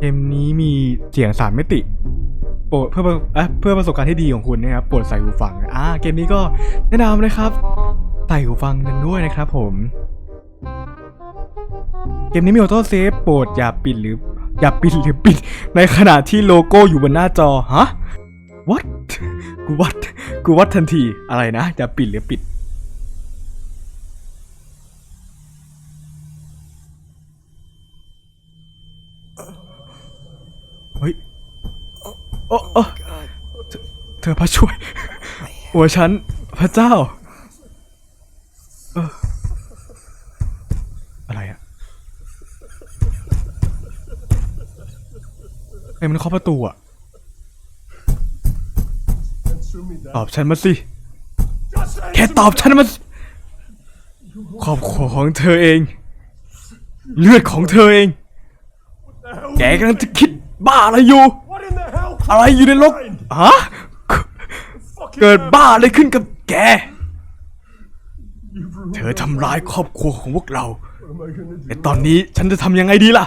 เกมนี้มีเสียงสามมิติโปรดเพื่อเอเพื่อประสบการณ์ที่ดีของคุณนะครับโปรดใส่หูฟังอ่าเกมนี้ก็แนะนำนะครับใส่หูฟังกันด้วยนะครับผมเกมนี้มีออโต้เซฟโปรดอย่าปิดหรือ อย่าปิดหรือปิด ในขณะที่โลโก้อยู่บนหน้าจอฮะ what กูวัดกูวัดทันทีอะไรนะอย่าปิดหรือปิด เฮ้ย โอ้โอ้เธอเธอพระช่วย หัวฉัน พระเจ้าเอออะไรอะใครมันเคาะประตูอะตอบฉันมาสิ แค่ตอบฉันมาสิครอบครัวของเธอเอง เลือดของเธอเอง แกกำลังจะคิดบ้าอะไรอยู่ What in the hell? อะไรอยู่ในโลกฮะเกิดบ้าอะไรขึ้นกับแก เธอทำร้ายครอบครัวของพวกเรา What am I gonna do? แต่ตอนนี้ฉันจะทำยังไงดีล่ะ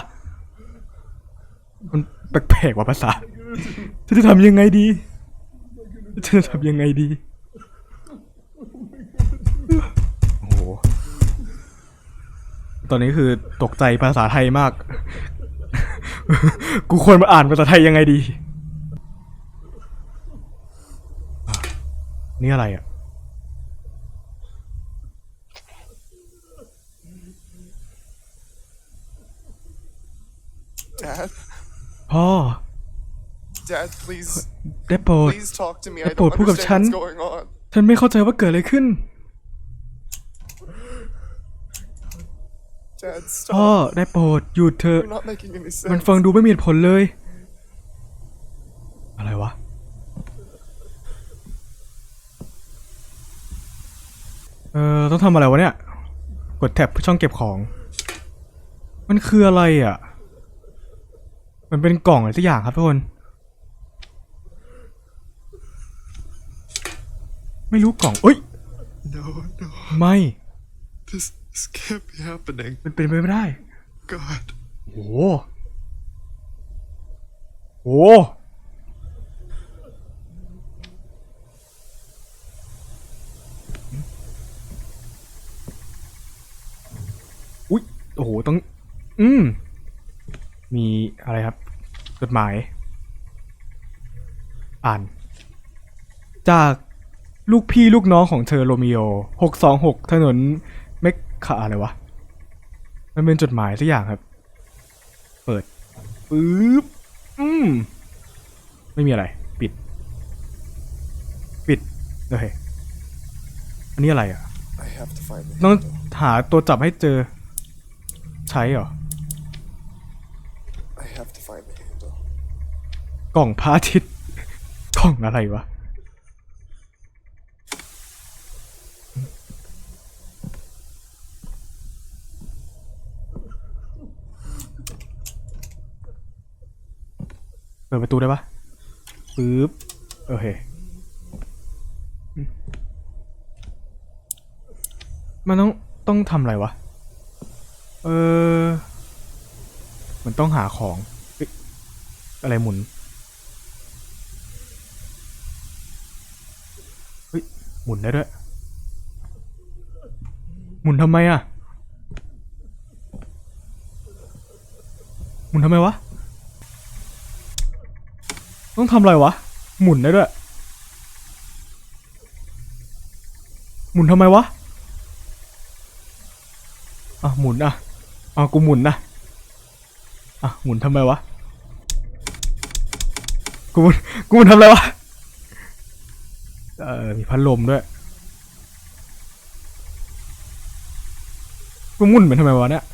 มันแปลกๆว่าภาษาฉันจะทำยังไงดีฉันจะทำยังไงดีโอ้โหตอนนี้คือตกใจภาษาไทยมาก กูควรมาอ่านภาษาไทยยังไงดีอะ นี่อะไรอะ Dad, พ่อ Dad, please, ได้โปรด please talk to me. I Eppo, don't puh, understand Chan. what's going on. ฉันไม่เข้าใจว่าเกิดอะไรขึ้น Dad, พ่อ stop. ได้โปรดหยุดเถอะ You're not making any มัน sense. ฟังดูไม่มีเหตุผลเลย อะไรวะ เออต้องทำอะไรวะเนี่ย กดแท็บเพื่อช่องเก็บของ มันคืออะไรอะ มันเป็นกล่องอะไรสักอย่างครับทุกคน ไม่รู้กล่องเอ้ย No, no, ไม่ this, this can't be happening. มันเป็นไปไม่ได้ God. โอ้โหโหอุ๊ย โอ้โหต้อง อืม มีอะไรครับ จดหมาย อ่าน จากลูกพี่ลูกน้องของเธอโรมิโอหกสองหกถนนเมคคาอะไรวะ มันเป็นจดหมายสักอย่างครับ เปิดปึ๊บ อืม ไม่มีอะไร ปิด ปิดโอเคอันนี้อะไรอะ I have to find the ต้อง handle. หาตัวจับให้เจอ ใช้เหรอ I have to find the handle. กล่องพระอาทิตย์ กล่องอะไรวะ เปิดประตูได้ปะปึ๊บ โอเคอืมมันต้อง ต้องทำอะไรวะ เออ มันต้องหาของอะอะไรหมุนเฮ้ยหมุนได้ด้วย หมุนทำไมอะ หมุนทำไมวะ ต้องทำอะไรวะ หมุนได้ด้วย หมุนทำไมวะ อะ หมุนอะ อะกูหมุนนะอะหมุนทำไมวะ กูหมุนกูหมุนทำไรวะ เออมีพัดลมด้วย กูหมุนเป็นทำไมวะเนี่ย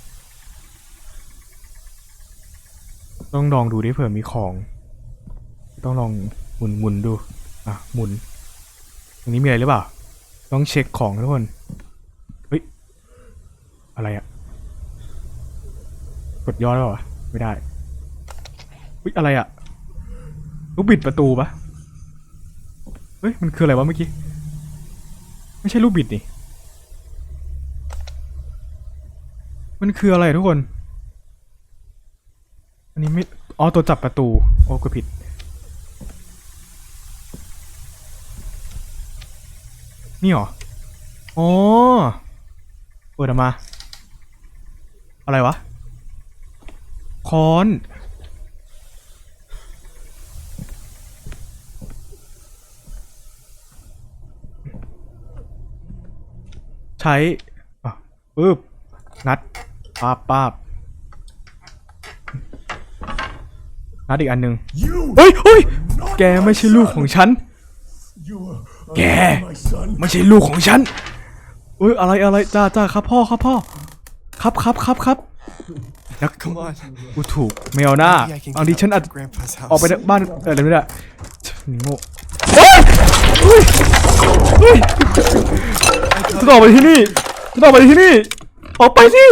ต้องลองดูดิเผื่อมีของ ต้องลองหมุนหมุนดู อะหมุนตรงนี้มีอะไรหรือเปล่า ต้องเช็คของทุกคน เฮ้ย อะไรอะ กดย้อนได้เปล่าวะไม่ได้เฮ้ยอะไรอะลูกบิดประตูปะเฮ้ยมันคืออะไรวะเมื่อกี้ ไม่ใช่ลูกบิดนี่ มันคืออะไรทุกคน อันนี้ไม่อ๋อตัวจับประตู โอ้กูผิด นี่เหรออ๋อเปิดออกมา อะไรวะ ค้อน ใช้อะปึ๊บงัดปาบปาบงัดอีกอันหนึ่ง You เฮ้ยเฮ้ยแกไม่ใช่ลูกของฉัน You are Yeah. my son. ไม่ใช่ลูกของฉันเอ้ยอะไรอะไรจ้าจ้าครับพ่อครับพ่อ ครับครับครับครับ แล้ว Come on. กูถูกไม่เอาหน้า Maybe I can เอา get ดิ out ฉันอาจ of Grandpa's ออกไป house. จากบ้านเอออะไรไม่ได้นี่โง่เฮ้ยเฮ้ยเฮ้ยจะออกไปที่นี่จะออกไปที่นี่ ออกไปสิ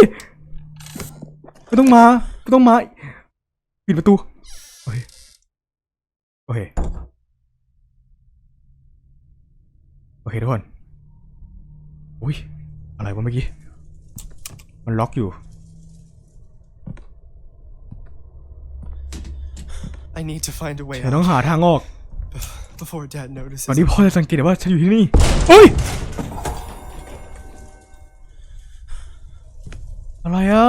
ไม่ต้องมาไม่ต้องมาปิดประตูโอเคโอเคโอเคทุกคนอุ้ยอะไรวะเมื่อกี้ มันล็อกอยู่ I need to find a way เดี๋ยวต้อ out งหาทางออก before Dad notices. ตอนนี้พ่อจะสังเกตได้ว่าฉันอยู่ที่นี่เฮ้ย อะไรอะ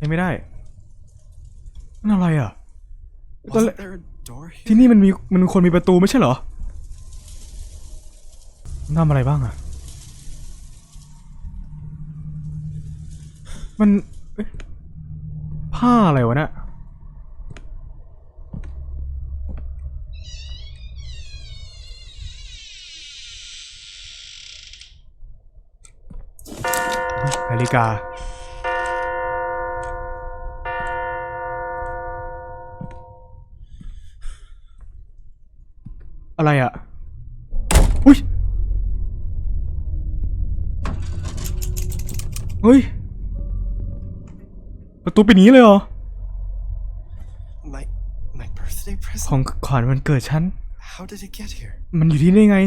ยังไม่ได้นั่นอะไรอะ Wasn't there a door here? ที่นี่มันมีมันมีคนมีประตูไม่ใช่เหรอทำอะไรบ้างอะมันเอ๊ะผ้าอะไรวะเนี่ย นาฬิกา อะไรอะ อุ้ย เฮ้ย ประตูเป็นอย่างนี้เลยเหรอ My my birthday ข present. องขวัญวันเกิดฉัน How did it get here? มันอยู่ที่นี่ไง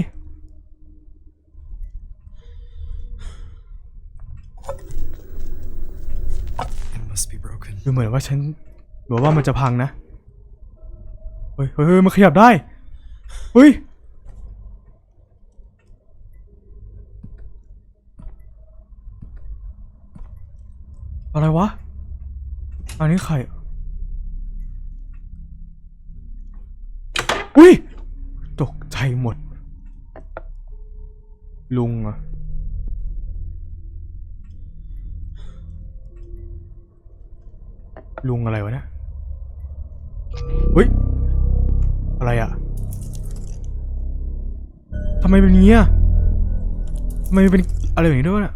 ดูเหมือนว่าฉันบอกว่ามันจะพังนะเฮ้ยเฮ้ยเฮ้ยมันขยับได้ เฮ้ย อะไรวะ อันนี้ใครอุ้ย ตกใจหมด ลุงอะ ลุงอะไรวะเนี่ยเฮ้ย อะไรอะทำไมเป็นงนี้อะทำไมเป็นอะไรอย่างนี้ด้วยเนี่ย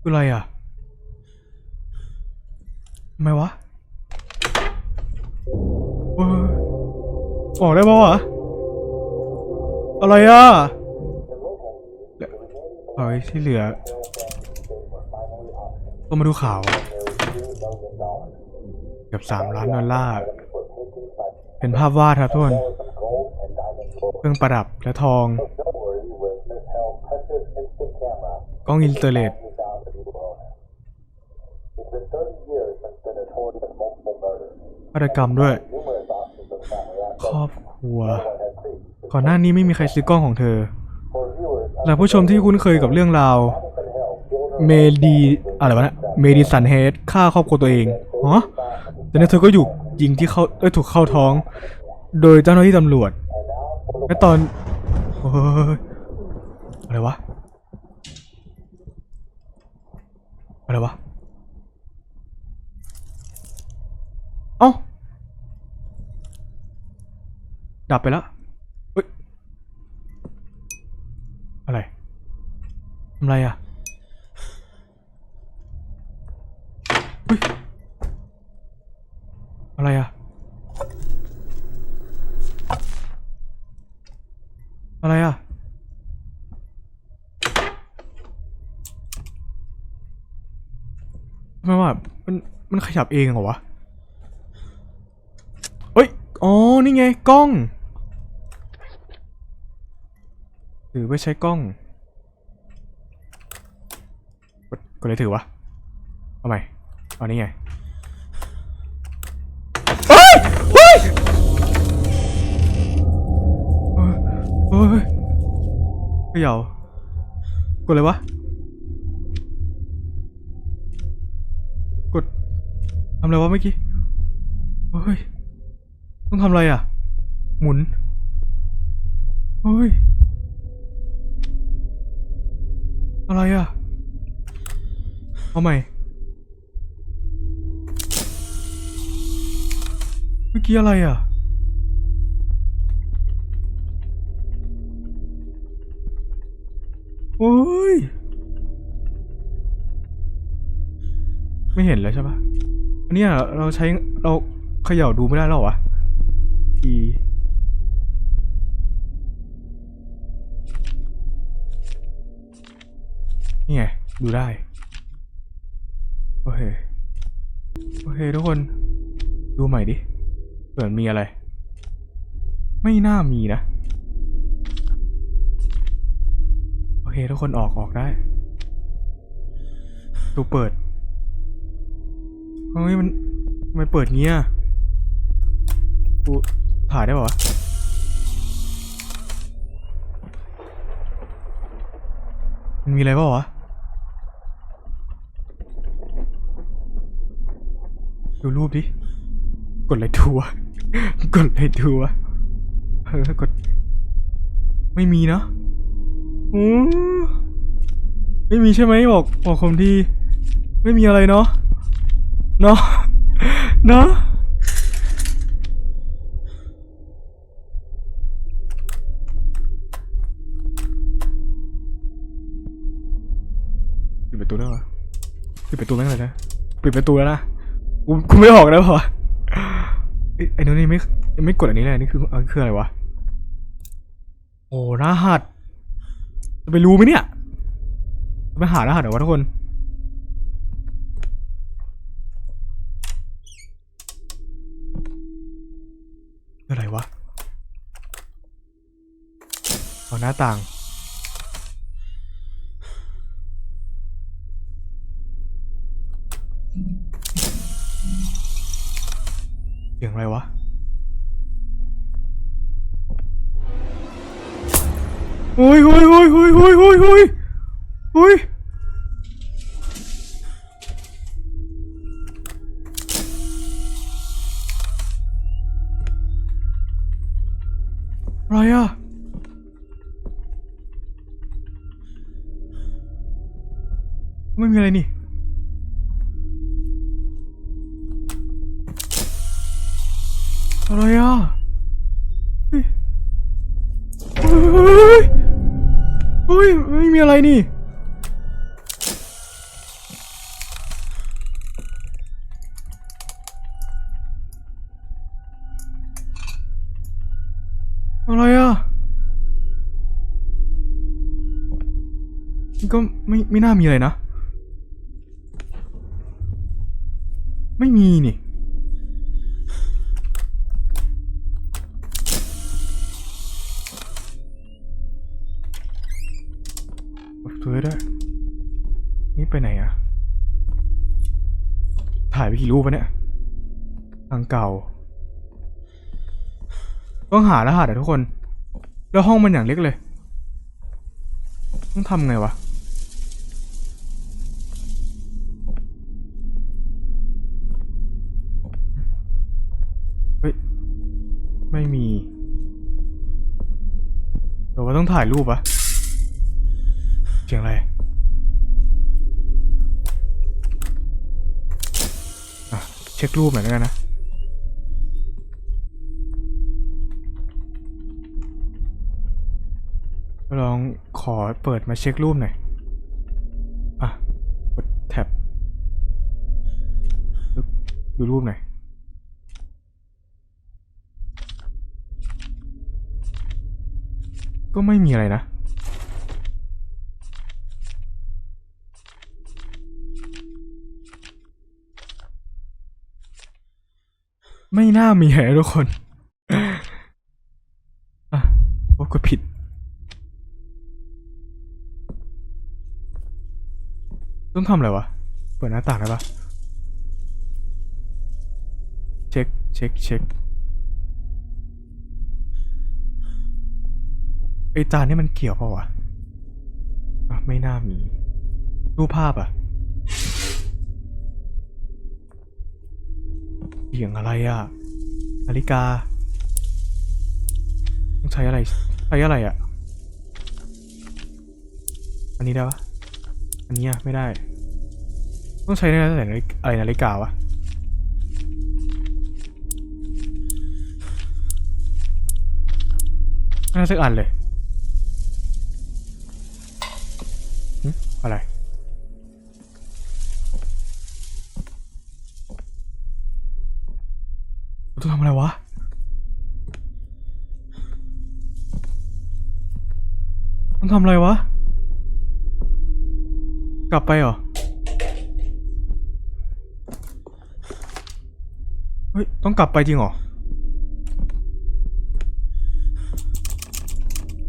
คืออะไรอะทำไมวะออออกได้ปะวะอะไรอะเฮ้ยที่เหลือ ก็มาดูข่าวเกือบสามล้านดอลลาร์เป็นภาพวาดครับทุกคนเครื่องประดับและทอง กล้องอินเตอร์เน็ตฆาตกรรมด้วย ครอบครัว ก่อนหน้านี้ไม่มีใครซื้อกล้องของเธอ และผู้ชมที่คุ้นเคยกับเรื่องราว เมดี อะไรวะเนะเมดิสันเฮดฆ่าครอบครัวตัวเองอ๋อแต่เนี่เธอก็อยู่ยิงที่เข้าเอ้ยถูกเข้าท้อง โดยเจ้าหน้าที่ตำรวจและตอนเฮ้ยอะไรวะอะไรวะเอ้าดับไปแล้วเฮ้ยอะไรทำไรอะ เฮ้ย อะไรอะอะไรอะทำไมว่ามันมันขยับเองเหรอวะเฮ้ย อ๋อ นี่ไง กล้อง หรือไม่ใช้กล้อง กดกดเลยถือวะ เอาใหม่ อันนี้ไงเฮ้ยเฮ้ยเฮ้ยเฮ้ยเขย่ากดเลยวะ กดทำอะไรวะเมื่อกี้เฮ้ย ต้องทำอะไรอะ หมุนเฮ้ย อะไรอะ เอาใหม่ เมื่อกี้อะไรอะ โอ้ย ไม่เห็นแล้วใช่ปะอันนี้เราใช้เราเขย่าดูไม่ได้แล้วเหรอวะ E นี่ไง ดูได้ โอเค โอเค ทุกคน ดูใหม่ดิ เผื่อมีอะไร ไม่น่ามีนะ โอเค ทุกคนออกออกได้ดูเปิดเฮ้ยมันทำไมเปิดเงี้ยกูถ่ายได้ปะมันมีอะไรปล่าวะดูรูปดิ กดอะไรดูวะ กดไรดูวะเออกด ไม่มีเนอะอือไม่มีใช่ไหมบอกบอกผมทีไม่มีอะไรเนาะเนาะเนาะปิดประตูได้ปะปิดประตูแม่งเลยนะปิดประตูแล้วนะกูกูไม่ออกแล้วเหรอ ไอ้นู่นนี่ไม่ไม่กดอันนี้เลยนี่คืออันคืออะไรวะ โอ้รหัสจะไปรู้ไหมเนี่ยไปหารหัสเหรอวะทุกคนอะไรวะเอาหน้าต่าง อ้ยโอ้ยโอ้ยโอ้ยโอ้ยโอ้ยโอ้ยโอ้ยอะไรอะไม่มีอะไรนี่อะไรอะ มีอะไรนี่ อะไรอะนี่ก็ไม่ไม่น่ามีอะไรนะ ไม่มีนี่ ไปไหนอะถ่ายไปกี่รูปวะเนี่ย ทางเก่า ต้องหารหัสอะทุกคน แล้วห้องมันอย่างเล็กเลย ต้องทำไงวะ เฮ้ย ไม่มีเดี๋ยวว่าต้องถ่ายรูปอะเสียงอะไร อะ เช็ครูปหน่อยแล้วกันนะลองขอเปิดมาเช็ครูปหน่อย อะ กดแท็บปึ๊บดูรูปหน่อย ก็ไม่มีอะไรนะ ไม่น่ามีแฮะทุกคนอะโอ้กดผิด ต้องทำอะไรวะ เปิดหน้าต่างได้ปะเช็ค เช็ค เช็คไอจานนี่มันเกี่ยวเปล่าวะอะ ไม่น่ามี รูปภาพอะ สียงอะไรอะนาฬิกาต้องใช้อะไรใช้อะไรอะอันนี้ได้ปะอันนี้อะไม่ได้ ต้องใช้อะไรนาฬิอะไรนาฬิกาวะน่าสักอันเลยอะไร ต้อง ทำอะไรวะต้องทำอะไรวะ กลับไปเหรอ เฮ้ย ต้องกลับไปจริงเหรอ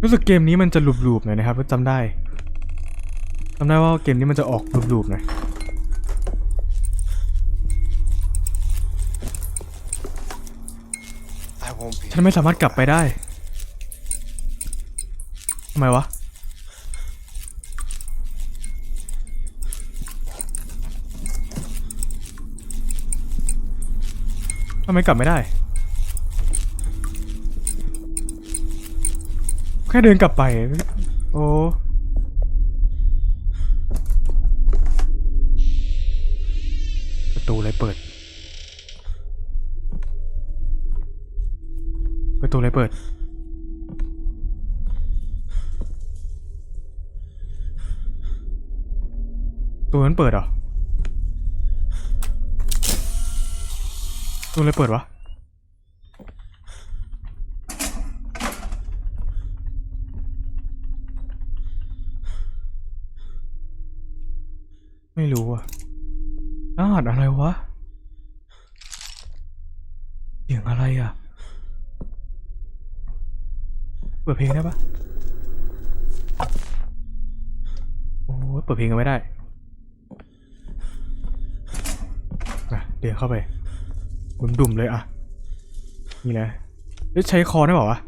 รู้สึกเกมนี้มันจะลูบๆหน่อยนะครับจำได้จำได้ว่าเกมนี้มันจะออกลูบๆหน่อย ฉันไม่สามารถกลับไปได้ทำไมวะ ทำไมกลับไม่ได้ แค่เดินกลับไป โอ้ประตูอะไรเปิด ประตูอะไรเปิด ตัวนั้นเปิดเหรอตัวอะไรเปิดวะไม่รู้อะรหัสอะไรวะเสียงอะไรอะ เปิดเพลงได้ปะโอ้เปิดเพลงกันไม่ได้เดี๋ยวเข้าไปดุ่มๆเลยอะนี่แหละเอ้ยใช้คอนได้เปล่าวะ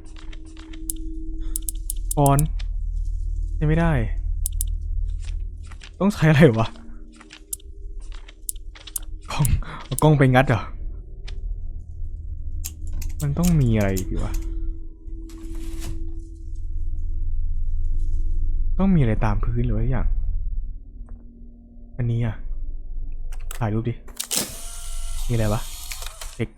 คอนใช้ไม่ได้ ต้องใช้อะไรวะกล้องกล้องไปงัดเหรอ มันต้องมีอะไรอีกวะ ต้องมีอะไรตามพื้นหรือว่าอย่าง อันนี้อะ ถ่ายรูปดิ มีอะไรวะเด็ก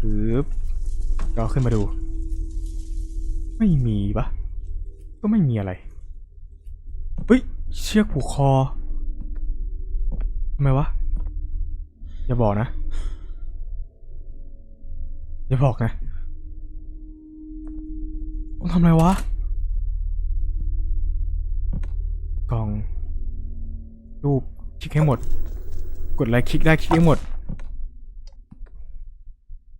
ปึ๊บเราขึ้นมาดู ไม่มีปะก็ไม่มีอะไรเฮ้ย เชือกผูกคอทำไมวะ อย่าบอกนะ อย่าบอกนะต้องทำอะไรวะ กล่อง รูป คลิกให้หมด กดอะไรคลิกได้คลิกให้หมด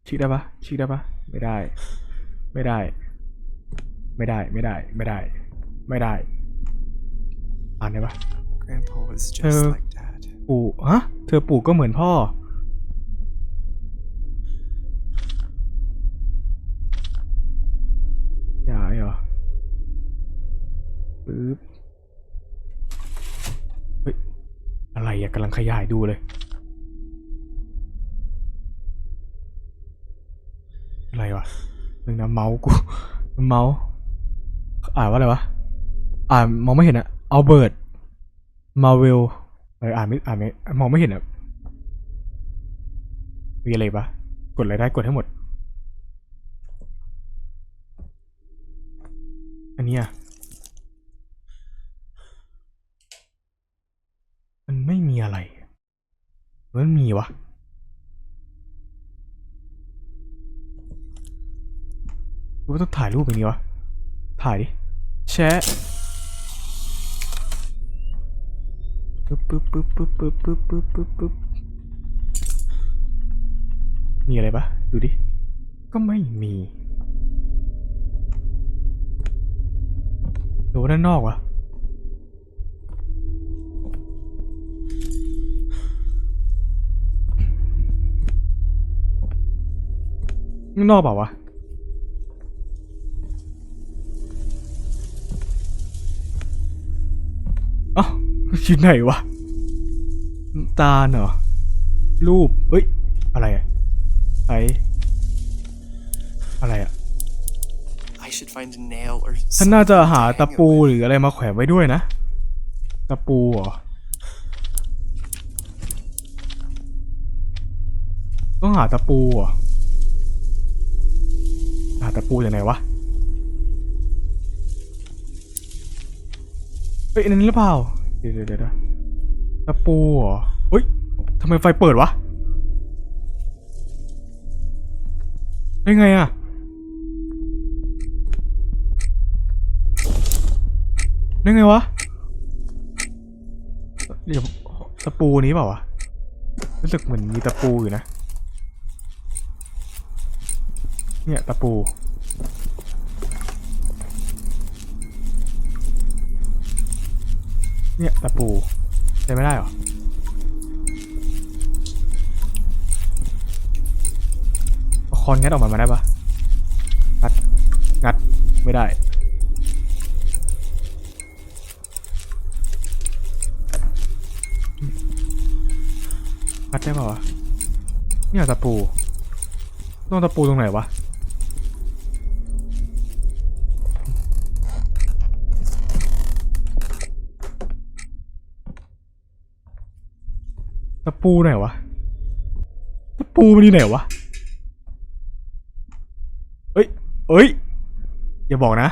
คลิกได้ปะคลิกได้ปะไม่ได้ ไม่ได้ ไม่ได้ ไม่ได้ ไม่ได้ ไม่ได้ อ่านได้ปะ Grandpa was just Uh, like Dad. ปู่ฮะ เธอปู่ก็เหมือนพ่อ อย่าเหรอ ปึ๊บเฮ้ย อะไรอะกำลังขยายดูเลย อะไรวะหนึ่งนะเมาส์กู เมาส์อ่านว่าอะไรวะ อ่านมองไม่เห็นอะเอาเบิร์ดมาเวลเอออ่านไม่อ่านไม่มองไม่เห็นอะมีอะไรปะกดอะไรได้กดให้หมด อันนี้ย มันไม่มีอะไร มันมีวะหรือว่าต้องถ่ายรูปอย่างนี้วะ ถ่ายดิ แชะปึ๊บปึ๊บปึ๊บปึ๊บปึ๊บปึ๊บปึ๊บปึ๊บปึ๊บมีอะไรปะดูดิ ก็ไม่มีหรือว่าด้านนอกวะ ข้างนอกเปล่าวะเอ้าอยู่ไหนวะน้ำตาลเหรอรูปเอ้ย อะไรอะไออะไรอะ I should find a nail or ฉันน่าจะหา something to ตะ hang it ปู with. หรืออะไรมาแขวนไว้ด้วยนะ ตะปูเหรอต้องหาตะปูเหรอหา ตะปูจากไหนวะ เฮ้ยอันนี้หรือเปล่าเดี๋ยวเดี๋ยวเดี๋ยวตะปูเหรอเฮ้ยทำไมไฟเปิดวะได้ไงอะได้ไงวะเดี๋ยวตะปูนี้เปล่าวะรู้สึกเหมือนมีตะปูอยู่นะ เนี่ยตะปู เนี่ยตะปูใช้ไม่ได้หรอคอนงัดออกมามาได้ปะงัด งัด ไม่ได้ งัดได้ปะวะ เนี่ยตะปูต้องตะปูตรงไหนวะ ตะปูไหนวะ ตะปูมันอยู่ไหนวะ เอ้ย เอ้ย อย่าบอกนะ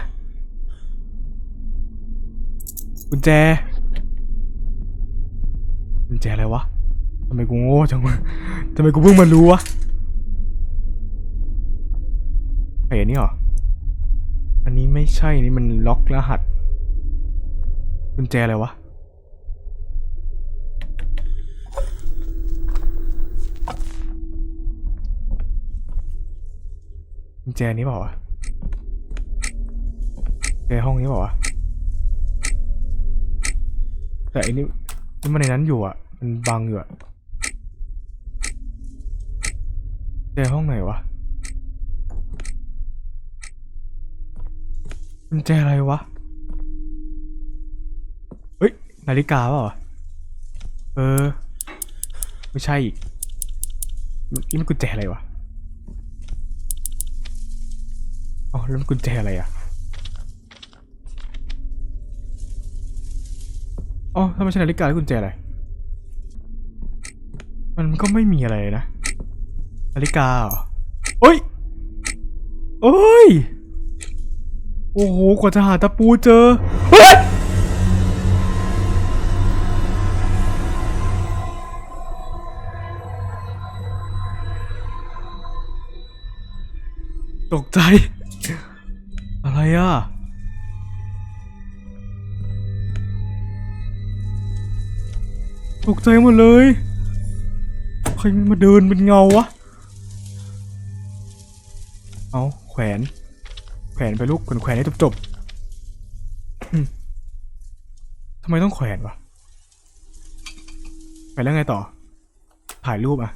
กุญแจ กุญแจอะไรวะทำไมกูโง่จังวะทำไมกูเพิ่งมารู้วะไอ้อันนี้เหรอ อันนี้ไม่ใช่ นี่มันล็อกรหัส กุญแจอะไรวะ กุญแจนี้เปล่าวะกุญแจห้องนี้เปล่าวะแต่อันนี้นี่มันในนั้นอยู่อะ มันบังอยู่อะกุญแจห้องไหนวะกุญแจอะไรวะเฮ้ยนาฬิกาเปล่าวะเออ ไม่ใช่อีกนี่มันกุญแจอะไรวะ อ๋อแล้วกุญแจอะไรอะอ๋อถ้าไมใช่นาฬิกาแล้วกุญแจอะไร มันก็ไม่มีอะไรนะ นาฬิกาเหรอเอ้ยเอ้ย โอ้โห กว่าจะหาตะปูเจอ เฮ้ย ตกใจ อะไรอะ ตกใจหมดเลย ใครมันมาเดินเป็นเงาวะ เอาแขวน แขวนไปลูกแขวนแขวนให้จบๆทำไมต้องแขวนวะ ไปแล้วไงต่อ ถ่ายรูปอะ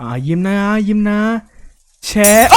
อ่ายิ้มนะ ยิ้มนะ แชร์